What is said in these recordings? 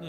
mùa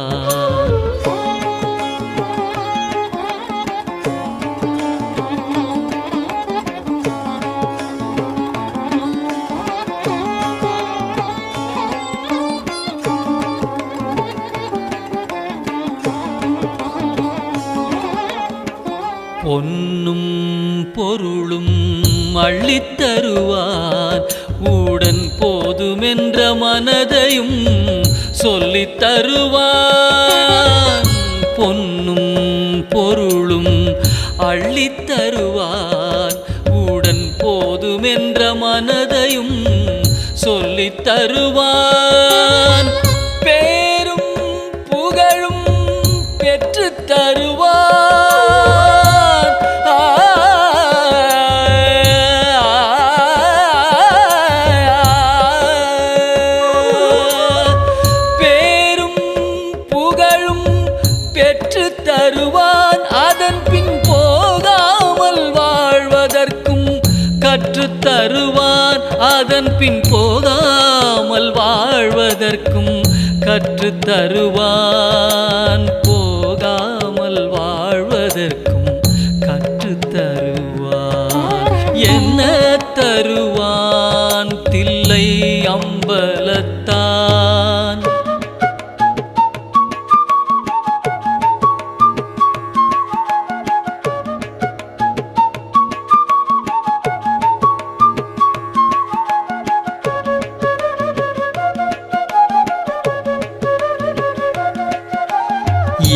பொன்னும் பொருளும் அள்ளித்தருவார். உடன் போதுமென்ற மனதையும் சொல்லித் தருவார் பொன்னும் பொருளும் அள்ளித்தருவார். உடன் போதுமென்ற மனதையும் சொல்லித் தருவான் பெற்றுத் தருவான். அதன் பின் போகாமல் வாழ்வதற்கும் கற்றுத் தருவான். அதன் பின் போகாமல் வாழ்வதற்கும் கற்றுத் தருவான். போகாமல் வாழ்வதற்கும் கற்றுத் தருவான். என்ன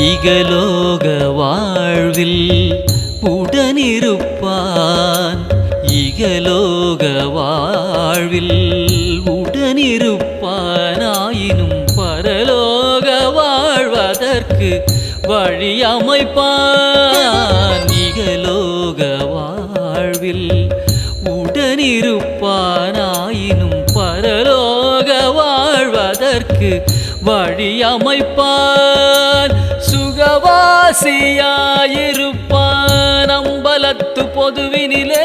இகலோக வாழ்வில் உடனிருப்பான். இகலோக வாழ்வில் உடனிருப்பானாயினும் பரலோக வாழ்வதற்கு வழி அமைப்பான் ஈகலோக வாழ்வில் உடனிருப்பானாயினும் பரலோக வாழ்வதற்கு வழி அமைப்பான் அம்பலத்து பொதுவினிலே.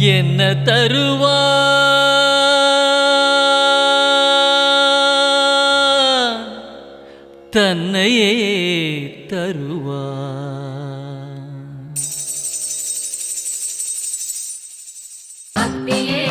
என்ன தருவா? தன்னையே தருவா. பக்தியே